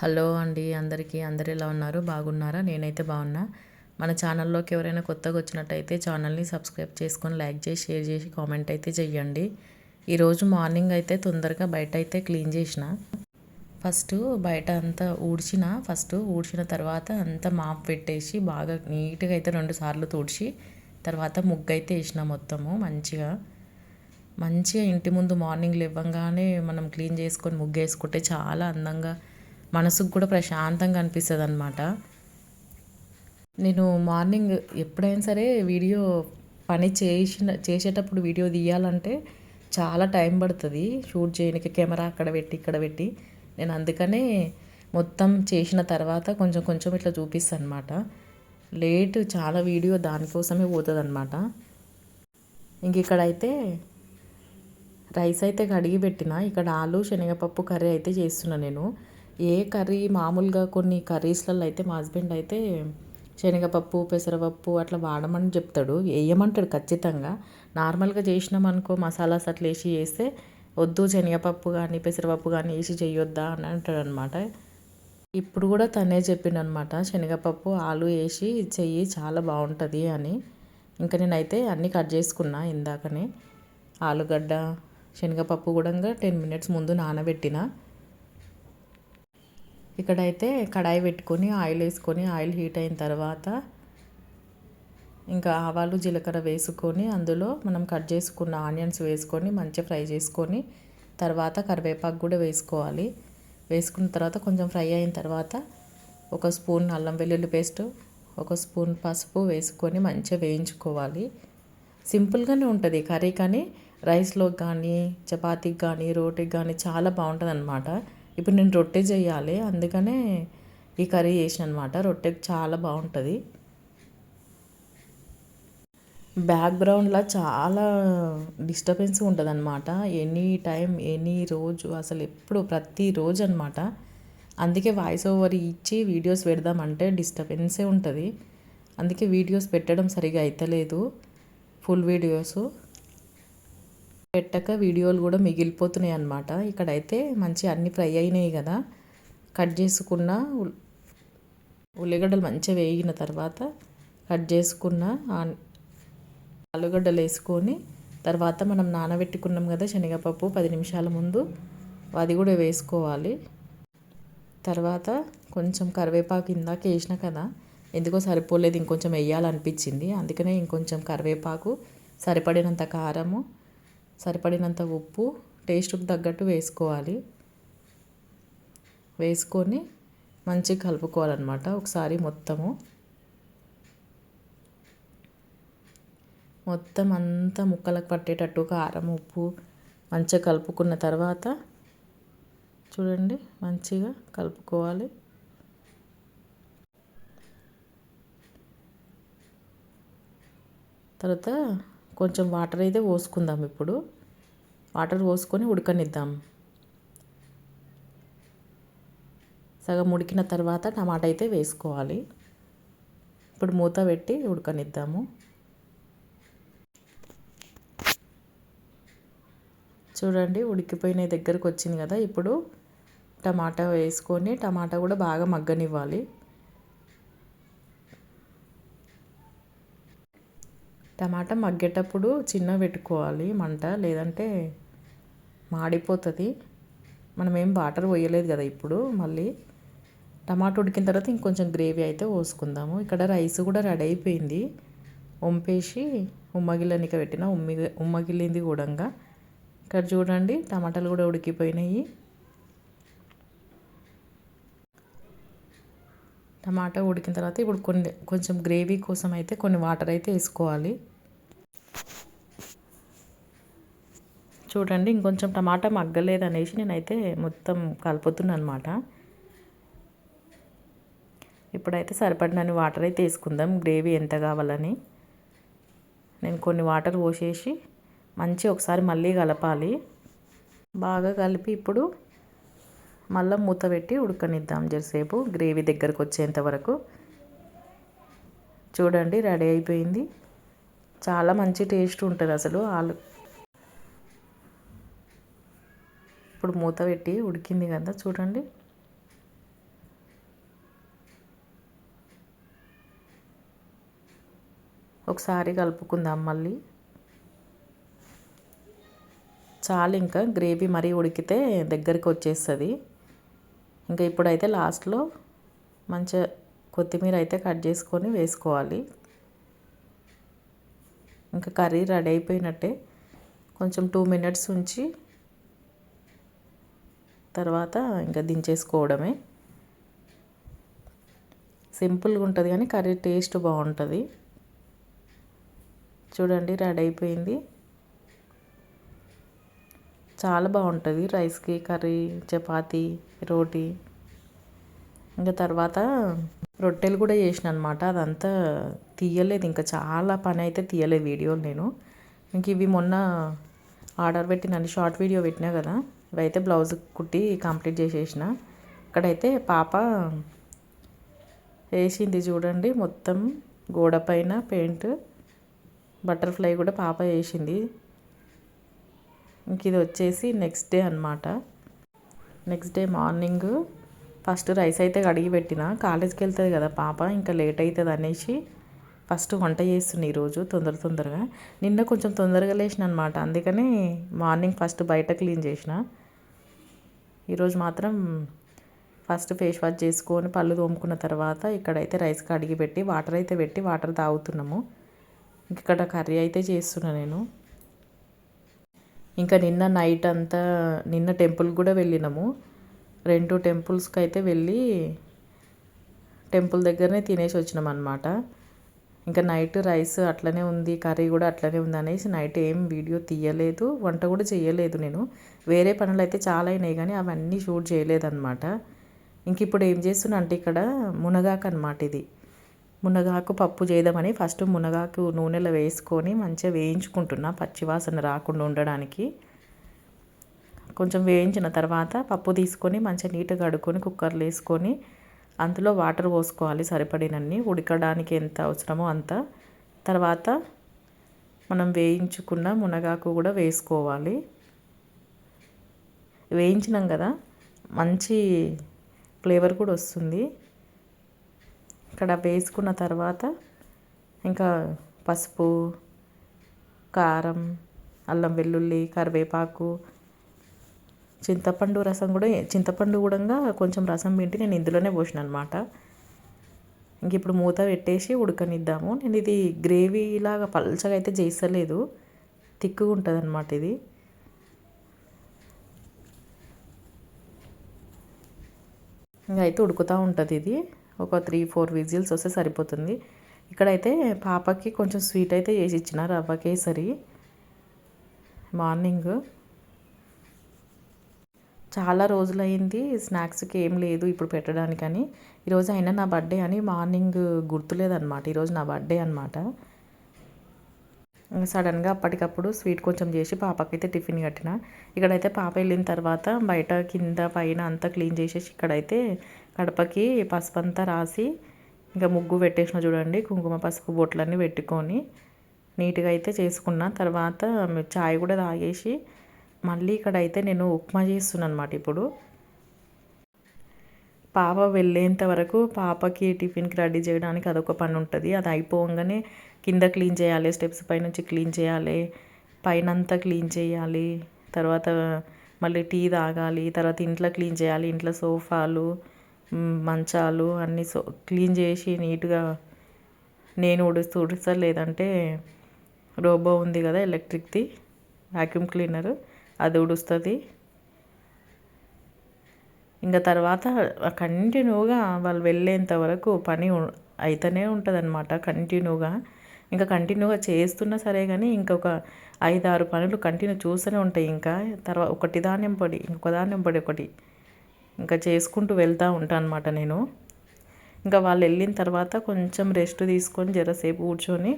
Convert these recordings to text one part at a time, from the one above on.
Hello అండి అందరికీ. అందరు ఎలా ఉన్నారు? బాగున్నారా? నేనైతే బాగున్నా. మన ఛానల్లోకి ఎవరైనా కొత్తగా వచ్చినట్టయితే ఛానల్ని సబ్స్క్రైబ్ చేసుకొని లైక్ చేసి షేర్ చేసి కామెంట్ అయితే చెయ్యండి. ఈరోజు మార్నింగ్ అయితే తొందరగా బయట అయితే క్లీన్ చేసిన. ఫస్ట్ బయట అంతా ఊడ్చిన. ఫస్ట్ ఊడ్చిన తర్వాత అంతా మాప్ పెట్టేసి బాగా నీట్గా అయితే రెండు సార్లు తుడిచి తర్వాత ముగ్గు అయితే వేసిన మొత్తము మంచిగా. మంచిగా ఇంటి ముందు మార్నింగ్ లేవగానే మనం క్లీన్ చేసుకొని ముగ్గు వేసుకుంటే చాలా అందంగా మనసుకు కూడా ప్రశాంతంగా అనిపిస్తుంది అనమాట నేను మార్నింగ్ ఎప్పుడైనా సరే వీడియో పని చేసిన చేసేటప్పుడు వీడియో తీయాలంటే చాలా టైం పడుతుంది. షూట్ చేయడానికి కెమెరా అక్కడ పెట్టి ఇక్కడ పెట్టి. నేను అందుకనే మొత్తం చేసిన తర్వాత కొంచెం కొంచెం ఇట్లా చూపిస్తాను అనమాట లేట్ చాలా వీడియో దానికోసమే పోతుంది అనమాట ఇంక ఇక్కడైతే రైస్ అయితే కడిగి పెట్టిన. ఇక్కడ ఆలు శనగపప్పు కర్రీ అయితే చేస్తున్నా నేను. ఏ కర్రీ మామూలుగా కొన్ని కర్రీస్లలో అయితే మా హస్బెండ్ అయితే శనగపప్పు పెసరపప్పు అట్లా వాడమని చెప్తాడు. వేయమంటాడు ఖచ్చితంగా. నార్మల్గా చేసినాం అనుకో మసాలాస్ అట్లా వేసి చేస్తే వద్దు శనగపప్పు కానీ పెసరపప్పు కానీ వేసి చేయొద్దా అని అంటాడు అనమాట ఇప్పుడు కూడా తనే చెప్పిండనమాట శనగపప్పు ఆలు వేసి చెయ్యి చాలా బాగుంటుంది అని. ఇంకా నేనైతే అన్నీ కట్ చేసుకున్నా ఇందాకనే. ఆలుగడ్డ శనగపప్పు కూడా టెన్ మినిట్స్ ముందు నానబెట్టిన. ఇక్కడైతే కడాయి పెట్టుకొని ఆయిల్ వేసుకొని ఆయిల్ హీట్ అయిన తర్వాత ఇంకా ఆవాలు జీలకర్ర వేసుకొని అందులో మనం కట్ చేసుకున్న ఆనియన్స్ వేసుకొని మంచిగా ఫ్రై చేసుకొని తర్వాత కరివేపాకు కూడా వేసుకోవాలి. వేసుకున్న తర్వాత కొంచెం ఫ్రై అయిన తర్వాత ఒక స్పూన్ అల్లం వెల్లుల్లి పేస్ట్ ఒక స్పూన్ పసుపు వేసుకొని మంచిగా వేయించుకోవాలి. సింపుల్గానే ఉంటుంది కర్రీ కానీ రైస్లోకి కానీ చపాతీకి కానీ రోటీకి కానీ చాలా బాగుంటుంది అనమాట ఇప్పుడు నేను రొట్టె చేయాలి. అందుకనే ఈ కర్రీ చేసిన అనమాట రొట్టెకి చాలా బాగుంటుంది. బ్యాక్గ్రౌండ్లో చాలా డిస్టర్బెన్స్ ఉంటుంది అనమాట ఎనీ టైం ఎనీ రోజు అసలు ఎప్పుడు ప్రతిరోజు అనమాట. అందుకే వాయిస్ ఓవర్ ఇచ్చి వీడియోస్ పెడదామంటే డిస్టర్బెన్సే ఉంటుంది. అందుకే వీడియోస్ పెట్టడం సరిగా అవుతలేదు ఫుల్ వీడియోస్. పెట్టక వీడియోలు కూడా మిగిలిపోతున్నాయి అన్నమాట. ఇక్కడైతే మంచి అన్ని ఫ్రై అయినాయి కదా. కట్ చేసుకున్న ఉల్లిగడ్డలు మంచిగా వేగిన తర్వాత కట్ చేసుకున్న ఆలుగడ్డలు వేసుకొని తర్వాత మనం నానబెట్టుకున్నాం కదా శనగపప్పు పది నిమిషాల ముందు అది కూడా వేసుకోవాలి. తర్వాత కొంచెం కరివేపాకు ఇందాక వేసిన కదా. ఎందుకో సరిపోలేదు ఇంకొంచెం వేయాలనిపించింది. అందుకనే ఇంకొంచెం కరివేపాకు సరిపడినంత కారము సరిపడినంత ఉప్పు టేస్ట్కి తగ్గట్టు వేసుకోవాలి. వేసుకొని మంచిగా కలుపుకోవాలన్నమాట ఒకసారి మొత్తము. మొత్తం అంతా ముక్కలకు పట్టేటట్టు కారం ఉప్పు మంచిగా కలుపుకున్న తర్వాత చూడండి మంచిగా కలుపుకోవాలి. తర్వాత కొంచెం వాటర్ అయితే పోసుకుందాం ఇప్పుడు. వాటర్ పోసుకొని ఉడకనిద్దాం. సగం ఉడికిన తర్వాత టమాటా అయితే వేసుకోవాలి. ఇప్పుడు మూత పెట్టి ఉడకనిద్దాము. చూడండి ఉడికిపోయిన దగ్గరకు వచ్చింది కదా ఇప్పుడు. టమాటా వేసుకొని టమాటా కూడా బాగా మగ్గనివ్వాలి. టమాటా మగ్గేటప్పుడు చిన్న పెట్టుకోవాలి మంట లేదంటే మాడిపోతుంది. మనం ఏం వాటర్ పోయలేదు కదా ఇప్పుడు మళ్ళీ టమాటా ఉడికిన తర్వాత ఇంకొంచెం గ్రేవీ అయితే పోసుకుందాము. ఇక్కడ రైస్ కూడా రెడీ అయిపోయింది. వంపేసి ఉమ్మగిల్లనిక పెట్టిన ఉమ్మి ఉమ్మగిల్లింది కూడా ఇక్కడ చూడండి టమాటాలు కూడా ఉడికిపోయినాయి. టమాటా ఉడికిన తర్వాత ఇప్పుడు కొన్ని కొంచెం గ్రేవీ కోసం అయితే కొన్ని వాటర్ అయితే వేసుకోవాలి. చూడండి ఇంకొంచెం టమాటా మగ్గలేదు అనేసి నేనైతే మొత్తం కలుపుతున్నాను అనమాట ఇప్పుడైతే సరిపడినని వాటర్ అయితే వేసుకుందాం గ్రేవీ ఎంత కావాలని. నేను కొన్ని వాటర్ పోసేసి మంచి ఒకసారి మళ్ళీ కలపాలి. బాగా కలిపి ఇప్పుడు మళ్ళీ మూత పెట్టి ఉడకనిద్దాం జరసేపు. గ్రేవీ దగ్గరకు వచ్చేంత వరకు. చూడండి రెడీ అయిపోయింది. చాలా మంచి టేస్ట్ ఉంటుంది అసలు ఆలు. ఇప్పుడు మూత పెట్టి ఉడికింది కదా చూడండి. ఒకసారి కలుపుకుందాం మళ్ళీ. చాలు ఇంకా గ్రేవీ మరీ ఉడికితే దగ్గరికి వచ్చేస్తుంది. ఇంకా ఇప్పుడైతే లాస్ట్లో మంచిగా కొత్తిమీర అయితే కట్ చేసుకొని వేసుకోవాలి. ఇంకా కర్రీ రెడీ అయిపోయినట్టే. కొంచెం టూ మినిట్స్ ఉంచి తర్వాత ఇంకా దించేసుకోవడమే. సింపుల్గా ఉంటుంది కానీ కర్రీ టేస్ట్ బాగుంటుంది. చూడండి రెడీ అయిపోయింది. చాలా బాగుంటుంది. రైస్కి కర్రీ చపాతి రోటీ. ఇంకా తర్వాత రొట్టెలు కూడా చేసిన అనమాట అదంతా తీయలేదు. ఇంకా చాలా పని అయితే తీయలేదు వీడియోలు నేను. ఇంక ఇవి మొన్న ఆర్డర్ పెట్టినాను షార్ట్ వీడియో పెట్టినా కదా ఇవైతే బ్లౌజ్ కుట్టి కంప్లీట్ చేసేసిన. ఇక్కడైతే పాప వేసింది చూడండి. మొత్తం గోడ పైన పెయింట్ బటర్ఫ్లై కూడా పాప వేసింది. ఇంక ఇది వచ్చేసి నెక్స్ట్ డే అనమాట next day morning first rice అయితే కడిగి పెట్టిన. కాలేజ్కి వెళ్తుంది కదా పాప ఇంకా లేట్ అవుతుంది అనేసి ఫస్ట్ వంట చేస్తున్నా ఈరోజు తొందర తొందరగా. నిన్న కొంచెం తొందరగా లేచిన అనమాట అందుకని మార్నింగ్ ఫస్ట్ బయట క్లీన్ చేసిన. ఈరోజు మాత్రం ఫస్ట్ ఫేస్ వాష్ చేసుకొని పళ్ళు తోముకున్న తర్వాత ఇక్కడైతే రైస్ కడిగి పెట్టి వాటర్ అయితే పెట్టి వాటర్ తాగుతున్నాము. ఇక్కడ కర్రీ అయితే చేస్తున్నా నేను. ఇంకా నిన్న నైట్ అంతా నిన్న టెంపుల్ కూడా వెళ్ళినాము. రెండు టెంపుల్స్కి అయితే వెళ్ళి టెంపుల్ దగ్గరనే తినేసి వచ్చినాం అనమాట ఇంకా నైట్ రైస్ అట్లనే ఉంది కర్రీ కూడా అట్లనే ఉంది అనేసి నైట్ ఏం వీడియో తీయలేదు వంట కూడా చేయలేదు నేను. వేరే పనులు అయితే చాలా అయినాయి కానీ అవన్నీ షూట్ చేయలేదన్నమాట. ఇంక ఇప్పుడు ఏం చేస్తున్నా అంటే ఇక్కడ మునగాకు అనమాట ఇది. మునగాకు పప్పు చేద్దామని ఫస్ట్ మునగాకు నూనెలో వేసుకొని మంచిగా వేయించుకుంటున్నా. పచ్చివాసన రాకుండా ఉండడానికి. కొంచెం వేయించిన తర్వాత పప్పు తీసుకొని మంచిగా నీట్గా కడుక్కొని కుక్కర్లో వేసుకొని అందులో వాటర్ పోసుకోవాలి సరిపడినన్ని. ఉడకడానికి ఎంత అవసరమో అంత. తర్వాత మనం వేయించుకున్న మునగాకు కూడా వేసుకోవాలి. వేయించినాం కదా మంచి ఫ్లేవర్ కూడా వస్తుంది. ఇక్కడ వేసుకున్న తర్వాత ఇంకా పసుపు కారం అల్లం వెల్లుల్లి కరివేపాకు చింతపండు రసం కూడా చింతపండు కూడా కొంచెం రసం పిండి నేను ఇందులోనే పోసిన అనమాట ఇంక ఇప్పుడు మూత పెట్టేసి ఉడకనిద్దాము. నేను ఇది గ్రేవీ లాగా పల్చగా అయితే చేస్తలేదు. తిక్కుగా ఉంటుంది అనమాట ఇది. ఇంకా అయితే ఉడుకుతూ ఉంటుంది ఇది. ఒక త్రీ ఫోర్ విజిల్స్ వస్తే సరిపోతుంది. ఇక్కడైతే పాపకి కొంచెం స్వీట్ అయితే చేసి ఇచ్చిన రవ్వ కేసరి. మార్నింగ్. చాలా రోజులైంది స్నాక్స్కి ఏం లేదు ఇప్పుడు పెట్టడానికని. ఈరోజు అయినా నా బర్త్డే అని మార్నింగ్ గుర్తులేదనమాట ఈరోజు నా బర్త్డే అనమాట సడన్గా అప్పటికప్పుడు స్వీట్ కొంచెం చేసి పాపకైతే టిఫిన్ కట్టిన. ఇక్కడైతే పాప వెళ్ళిన తర్వాత బయట కింద పైన అంతా క్లీన్ చేసేసి ఇక్కడైతే కడపకి పసుపు అంతా రాసి ఇంకా ముగ్గు పెట్టేసిన చూడండి. కుంకుమ పసుపు బొట్లన్నీ పెట్టుకొని నీట్గా అయితే చేసుకున్న. తర్వాత చాయ్ కూడా తాగేసి మళ్ళీ ఇక్కడ అయితే నేను ఉప్మా చేస్తున్నాను అనమాట ఇప్పుడు. పాప వెళ్ళేంత వరకు పాపకి టిఫిన్కి రెడీ చేయడానికి అదొక పని ఉంటుంది. అది అయిపోగానే కింద క్లీన్ చేయాలి స్టెప్స్ పైనుంచి క్లీన్ చేయాలి పైన అంతా క్లీన్ చేయాలి తర్వాత మళ్ళీ టీ తాగాలి తర్వాత ఇంట్లో క్లీన్ చేయాలి ఇంట్లో సోఫాలు మంచాలు అన్నీ సో క్లీన్ చేసి నీట్గా నేను ఉడుస్తూ ఉడుస్తా లేదంటే రోబో ఉంది కదా ఎలక్ట్రిక్ది వ్యాక్యూమ్ క్లీనర్ అది ఉడుస్తుంది ఇంకా తర్వాత కంటిన్యూగా వాళ్ళు వెళ్ళేంత వరకు పని అయితేనే ఉంటుంది అనమాట కంటిన్యూగా. ఇంకా కంటిన్యూగా చేస్తున్నా సరే కానీ ఇంకొక ఐదు ఆరు పనులు కంటిన్యూ చూస్తూనే ఉంటాయి ఇంకా. తర్వాత ఒకటి ధాన్యం పడి ఇంకొక ధాన్యం పడి ఒకటి ఇంకా చేసుకుంటూ వెళ్తూ ఉంటాను అనమాట నేను. ఇంకా వాళ్ళు వెళ్ళిన తర్వాత కొంచెం రెస్ట్ తీసుకొని జరసేపు కూర్చొని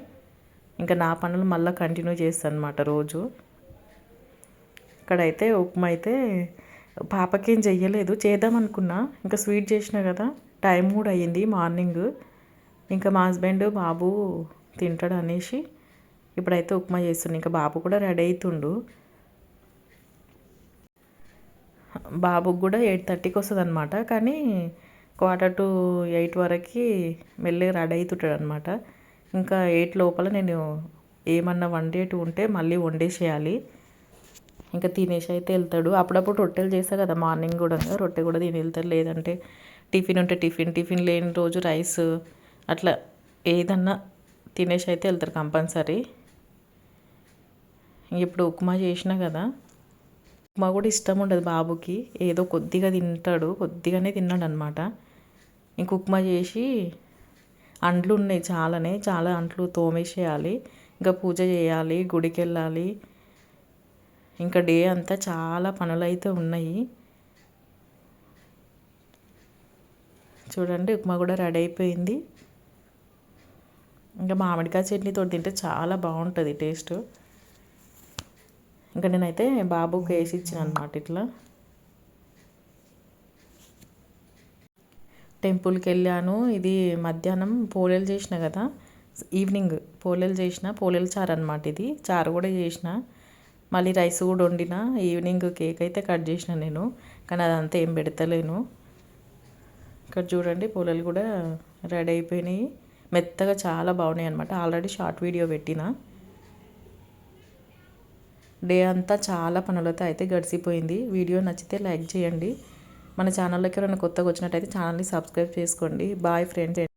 ఇంకా నా పనులు మళ్ళీ కంటిన్యూ చేస్తాను అనమాట రోజు. ఇక్కడైతే ఉప్మా అయితే పాపకేం చెయ్యలేదు. చేద్దాం అనుకున్నా. ఇంకా స్వీట్ చేసిన కదా. టైం కూడా అయ్యింది మార్నింగ్. ఇంకా మా హస్బెండ్ బాబు తింటాడు అనేసి ఇప్పుడైతే ఉప్మా చేస్తుండే. ఇంకా బాబు కూడా రెడీ అవుతుండు బాబుకి కూడా ఎయిట్ థర్టీకి వస్తుంది అనమాట కానీ క్వార్టర్ టు ఎయిట్ వరకు మెల్లగా రెడీ అవుతుంటాడు అనమాట ఇంకా ఎయిట్ లోపల నేను ఏమన్నా వండేటి ఉంటే మళ్ళీ వండేసేయాలి. ఇంకా తినేసి అయితే వెళ్తాడు. అప్పుడప్పుడు రొట్టెలు చేస్తా కదా మార్నింగ్ కూడా. రొట్టె కూడా తిని వెళ్తాడు. లేదంటే టిఫిన్ ఉంటే టిఫిన్ టిఫిన్ లేని రోజు రైస్ అట్లా ఏదన్నా తినేసి అయితే వెళ్తారు కంపల్సరీ. ఇప్పుడు ఉప్మా చేసినా కదా ఉప్మా కూడా ఇష్టం ఉండదు బాబుకి. ఏదో కొద్దిగా తింటాడు కొద్దిగానే తిన్నాడు అనమాట ఇంక ఉప్మా చేసి అంట్లు ఉన్నాయి చాలానే చాలా అంట్లు తోమేసేయాలి. ఇంకా పూజ చేయాలి గుడికి వెళ్ళాలి ఇంకా డే అంతా చాలా పనులు అయితే ఉన్నాయి. చూడండి ఉప్మా కూడా రెడీ అయిపోయింది. ఇంకా మామిడికాయ చట్నీతో తింటే చాలా బాగుంటుంది టేస్ట్. ఇంకా నేనైతే బాబుకి వేసి ఇచ్చిన అనమాట ఇట్లా. టెంపుల్కి వెళ్ళాను. ఇది మధ్యాహ్నం పోలేలు చేసిన కదా. ఈవినింగ్ పోలేలు చేసిన పోలేలు చారు అనమాట ఇది. చారు కూడా చేసిన. మళ్ళీ రైస్ కూడా వండిన. ఈవినింగ్ కేక్ అయితే కట్ చేసిన నేను. కానీ అదంతా ఏం పెడతలేను. ఇక్కడ చూడండి పూలలు కూడా రెడీ అయిపోయినాయి. మెత్తగా చాలా బాగున్నాయి అనమాట ఆల్రెడీ షార్ట్ వీడియో పెట్టిన. డే అంతా చాలా పనులతో అయితే గడిచిపోయింది. వీడియో నచ్చితే లైక్ చేయండి. మన ఛానల్లోకి ఎవరైనా కొత్తగా వచ్చినట్టయితే ఛానల్ని సబ్స్క్రైబ్ చేసుకోండి. Bye friends